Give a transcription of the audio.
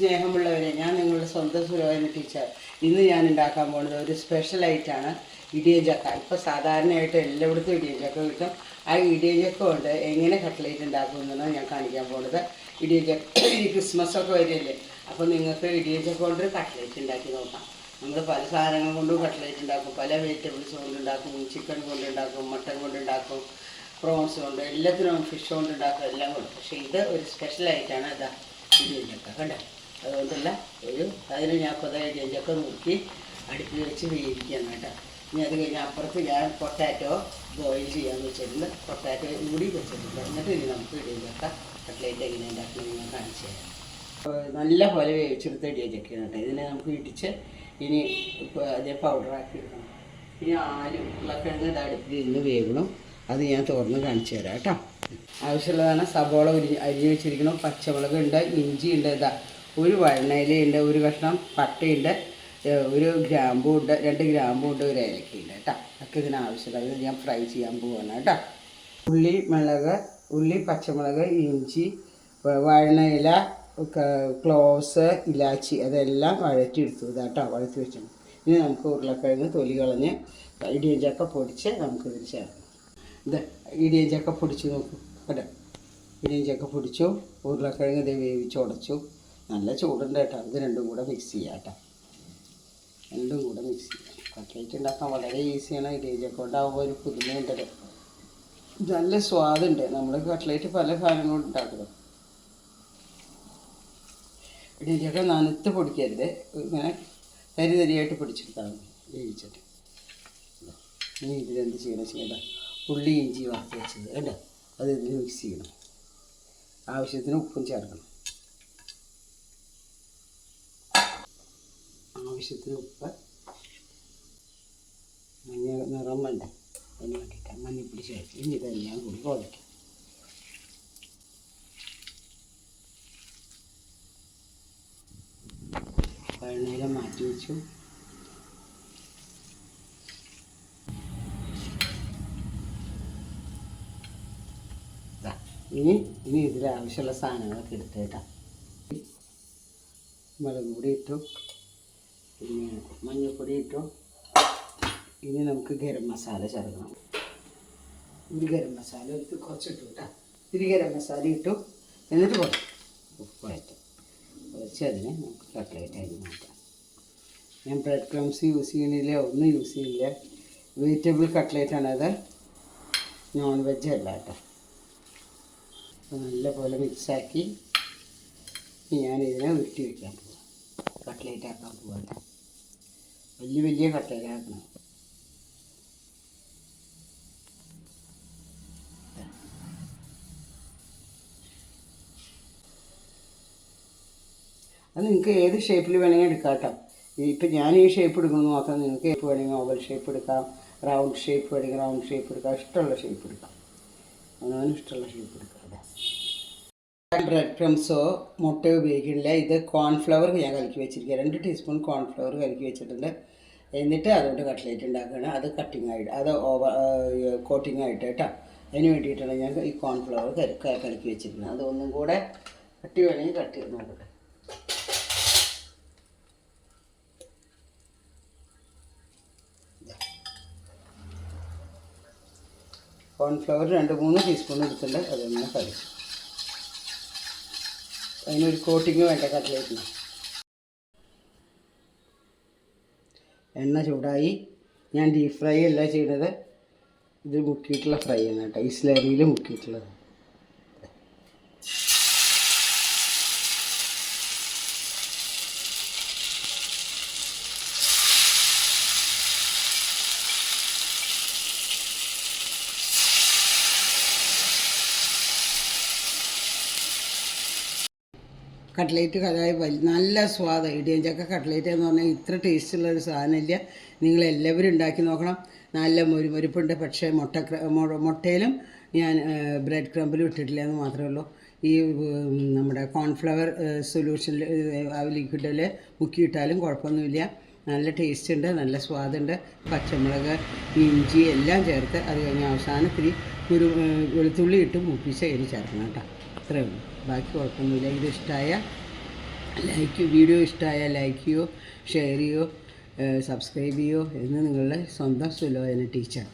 സ്നേഹമുള്ളവരെ ഞാൻ നിങ്ങളുടെ സ്വന്തം സുരവായിരുന്ന ടീച്ചർ. ഇന്ന് ഞാൻ ഉണ്ടാക്കാൻ പോകുന്നത് ഒരു സ്പെഷ്യൽ ആയിട്ടാണ് ഇടിയഞ്ചക്ക. ഇപ്പോൾ സാധാരണയായിട്ട് എല്ലായിടത്തും ഇടിയഞ്ചക്ക കിട്ടും. ആ ഇടിയഞ്ചക്ക കൊണ്ട് എങ്ങനെ കട്ട്ലേറ്റ് ഉണ്ടാക്കുമെന്നാണ് ഞാൻ കാണിക്കാൻ പോകുന്നത്. ഇടിയഞ്ചക്ക ഈ ക്രിസ്മസ് ഒക്കെ വരില്ലേ അപ്പോൾ നിങ്ങൾക്ക് ഇടിയഞ്ചക്ക കൊണ്ട് കട്ട്ലേറ്റ് ഉണ്ടാക്കി നോക്കാം. നമ്മൾ പല സാധനങ്ങൾ കൊണ്ടും കട്ട്ലേറ്റ് ഉണ്ടാക്കും. പല വെജിറ്റബിൾസ് കൊണ്ടുണ്ടാക്കും ചിക്കൻ കൊണ്ടുണ്ടാക്കും മട്ടൻ കൊണ്ടുണ്ടാക്കും പ്രോൺസ് കൊണ്ട് എല്ലാത്തിനും ഫിഷ് കൊണ്ട് ഉണ്ടാക്കും. എല്ലാം കൊണ്ട്. പക്ഷേ ഇത് ഒരു സ്പെഷ്യൽ ആയിട്ടാണ് ഇതാ ഇടിയഞ്ചക്ക. കണ്ടോ? അതുകൊണ്ടുള്ള ഒരു അതിന് ഞാൻ ഇപ്പോൾ ഇടിയഞ്ചക്ക നോക്കി അടുപ്പിൽ വെച്ച് വേവിക്കുകയാണ് കേട്ടോ. ഇനി അത് കഴിഞ്ഞ് അപ്പുറത്ത് ഞാൻ പൊട്ടാറ്റോ ബോയിൽ ചെയ്യാൻ വെച്ചിട്ടുണ്ട്. പൊട്ടാറ്റോ കൂടി വെച്ചിട്ടുണ്ട്. എന്നിട്ട് ഇനി നമുക്ക് ഇടിയഞ്ചക്ക കട്ട്ലേറ്റ് എങ്ങനെ ഉണ്ടാക്കുന്നത് ഞാൻ കാണിച്ചു തരാം. നല്ല പോലെ വേവിച്ചെടുത്ത ഇടിയഞ്ചക്കയാണ് കേട്ടോ. ഇതിനെ നമുക്ക് ഇടിച്ച് ഇനി ഇപ്പോൾ അതേ പൗഡറാക്കി എടുക്കണം. ഇനി ആലും ഉരുളക്കിഴങ്ങ് ഇത് അടുപ്പിൽ ഇരുന്ന് വേവണം. അത് ഞാൻ തുറന്ന് കാണിച്ചു തരാം കേട്ടോ. ആവശ്യമുള്ളതാണ് സബോള ഉരി അരിഞ്ഞ് വെച്ചിരിക്കണം പച്ചമുളക് ഉണ്ട് ഇഞ്ചി ഉണ്ട് ഇതാ ഒരു വഴണയിലുണ്ട് ഒരു കഷ്ണം പട്ടയുണ്ട് ഒരു ഗ്രാമ്പൂ ഉണ്ട് രണ്ട് ഗ്രാമ്പൂ ഉണ്ട് ഒരു ഏലക്കയുണ്ട് കേട്ടോ. ഒക്കെ ഇതിന് ആവശ്യമുള്ളത് ഞാൻ ഫ്രൈ ചെയ്യാൻ പോവാണ് കേട്ടോ. ഉള്ളി മുളക് ഉള്ളി പച്ചമുളക് ഇഞ്ചി വഴണയില ക്ലോസ് ഇലാച്ചി അതെല്ലാം വഴറ്റിയെടുത്തു. കേട്ടോ വഴറ്റി വെച്ചു ഇനി നമുക്ക് ഉരുളക്കിഴങ്ങ് തൊലി കളഞ്ഞ് ഇടിയഞ്ചക്ക പൊടിച്ച് നമുക്ക് ചേർക്കാം. ഇത് ഇടിയഞ്ചക്ക പൊടിച്ച് നോക്കും. കേട്ടോ ഇടിയഞ്ചക്ക പൊടിച്ചു ഉരുളക്കിഴങ്ങ് ഇത് വേവിച്ച് ഉടച്ചു. നല്ല ചൂടുണ്ട് കേട്ടോ. ഇത് രണ്ടും കൂടെ മിക്സ് ചെയ്യാം കേട്ടോ. രണ്ടും കൂടെ മിക്സ് ചെയ്യാം. കട്ട്ലേറ്റ് ഉണ്ടാക്കാൻ വളരെ ഈസിയാണ് ഇടിയഞ്ചക്ക കൊണ്ടാകുമ്പോൾ ഒരു പുതുമയുണ്ടല്ലോ നല്ല സ്വാദുണ്ട് നമ്മൾ കട്ട്ലേറ്റ് പല സാധനങ്ങളും ഉണ്ടാക്കണം ഇടിയൊക്കെ നനത്ത് പൊടിക്കരുത്. ഇങ്ങനെ തരി തരിയായിട്ട് പൊടിച്ചെടുത്താൽ മതി വേവിച്ചിട്ട്. ഇനി ഇതിലെന്ത് ചെയ്യണം ചെയ്യണ്ട ഉള്ളി ഇഞ്ചി വറുത്ത് വെച്ചത്. കണ്ടോ? അത് ഇതിൽ മിക്സ് ചെയ്യണം. ആവശ്യത്തിന് ഉപ്പും ചേർക്കണം. ആവശ്യത്തിന് ഉപ്പ്. മഞ്ഞ നിറം വേണ്ട അതിന് വേണ്ടിയിട്ടാണ് മഞ്ഞപ്പൊടി ചേർത്ത് ഇനി ഇതെല്ലാം കൂടി കുഴയ്ക്കും പഴനീല മാറ്റി വെച്ചു. ഇനി ഇനി ഇതിൽ ആവശ്യമുള്ള സാധനങ്ങളൊക്കെ എടുത്തേട്ടാ മുളക് പൊടി ഇട്ടു. പിന്നെ മഞ്ഞൾപ്പൊടി ഇട്ടു ഇനി നമുക്ക് ഗരം മസാല ചേർക്കണം. ഒരു ഗരം മസാല എടുത്ത് കുറച്ചിട്ടു കേട്ടോ. ഇത്തിരി ഗരം മസാല ഇട്ടു. എന്നിട്ട് കുറച്ച് കുഴച്ചു കുറച്ച് അതിനെ നമുക്ക് കട്ട്ലേറ്റ് അതിന് മാറ്റാം. ഞാൻ ബ്രെഡ് ക്രംസ് യൂസ് ചെയ്യണില്ല ഒന്നും യൂസ് ചെയ്യില്ല വെജിറ്റബിൾ കട്ട്ലേറ്റാണത് നോൺ വെജ് അല്ല കേട്ടോ. നല്ലപോലെ മിക്സാക്കി ഞാനിതിനെ ഉരുട്ടി വയ്ക്കാൻ പോവാം. കട്ട്ലേറ്റ് ആക്കാൻ പോവാം വലിയ വലിയ കട്ടയിലായിരുന്നു. അത് നിങ്ങൾക്ക് ഏത് ഷേപ്പിൽ വേണമെങ്കിൽ എടുക്കാം കേട്ടോ ഇപ്പം ഞാൻ ഈ ഷേപ്പ് എടുക്കുന്നത് മാത്രം നിങ്ങൾക്ക് ഷേപ്പ് വേണമെങ്കിൽ ഓവൽ ഷേപ്പ് എടുക്കാം റൗണ്ട് ഷേപ്പ് വേണമെങ്കിൽ റൗണ്ട് ഷേപ്പ് എടുക്കാം ഇഷ്ടമുള്ള ഷേപ്പ് എടുക്കാം. അവനവന് ഇഷ്ടമുള്ള ഷേപ്പ് എടുക്കാം. ബ്രെഡ് ക്രംസോ മുട്ടയോ ഉപയോഗിക്കുന്നില്ല. ഇത് കോൺഫ്ലവർ ഞാൻ കലക്കി വെച്ചിരിക്കുക. രണ്ട് ടീസ്പൂൺ കോൺഫ്ലവർ കലക്കി വെച്ചിട്ടുണ്ട്. എന്നിട്ട് അതുകൊണ്ട് കട്ട്ലേറ്റ് ഉണ്ടാക്കുകയാണ്. അത് കട്ടിങ് ആയിട്ട് അത് ഓവർ കോട്ടിങ് ആയിട്ട് കേട്ടോ. അതിന് വേണ്ടിയിട്ടാണ് ഞാൻ ഈ കോൺഫ്ലവർ കലക്കി വെച്ചിരിക്കുന്നത്. അതൊന്നും കൂടെ കട്ടി വേണമെങ്കിൽ കട്ട് ചെയ്ത് നോക്കട്ടെ. കോൺഫ്ലവർ രണ്ട് മൂന്ന് ടീസ്പൂൺ എടുത്തിട്ടുണ്ട്. അതൊന്ന് കളിച്ചു അതിനൊരു കോട്ടിങ് വേണ്ട കട്ട്ലേറ്റിന് എണ്ണ ചൂടായി. ഞാൻ ഡീപ് ഫ്രൈ അല്ല ചെയ്യുന്നത് ഇത് മുക്കിയിട്ടുള്ള ഫ്രൈ ആണ് കേട്ടോ. ഈ സ്ലറിയിൽ മുക്കിയിട്ടുള്ളത്. കട്ട്ലേറ്റ് കടായി വലിയ നല്ല സ്വാദ്. ഇടിയഞ്ചക്ക കട്ട്ലേറ്റ് എന്ന് പറഞ്ഞാൽ ഇത്ര ടേസ്റ്റുള്ള ഒരു സാധനമില്ല. നിങ്ങൾ എല്ലാവരും ഉണ്ടാക്കി നോക്കണം. നല്ല മൊരുമൊരുപ്പുണ്ട് പക്ഷേ മുട്ട മുട്ടയിലും ഞാൻ ബ്രെഡ് ക്രംബിലും ഇട്ടിട്ടില്ല എന്ന് മാത്രമേ ഉള്ളൂ. ഈ നമ്മുടെ കോൺഫ്ലവർ സൊല്യൂഷനിൽ ലിക്വിഡിൽ മുക്കിയിട്ടാലും കുഴപ്പമൊന്നുമില്ല. നല്ല ടേസ്റ്റ് ഉണ്ട് നല്ല സ്വാദുണ്ട്. പച്ചമുളക് ഇഞ്ചി എല്ലാം ചേർത്ത് അത് കഴിഞ്ഞ് അവസാനത്തിൽ ഏഹ്, വെളുത്തുള്ളി ഇട്ട് മൂപ്പിച്ച് അതിന് ചേർക്കണം കേട്ടോ. അത്രയേ ഉള്ളൂ. ബാക്കി കുഴപ്പമൊന്നുമില്ല. ഇത് ഇഷ്ടമായ ലൈക്ക് വീഡിയോ ഇഷ്ടമായ ലൈക്ക് ചെയ്യോ ഷെയർ ചെയ്യോ സബ്സ്ക്രൈബ് ചെയ്യോ എന്ന് നിങ്ങളുടെ സ്വന്തം സുലോചന ടീച്ചർ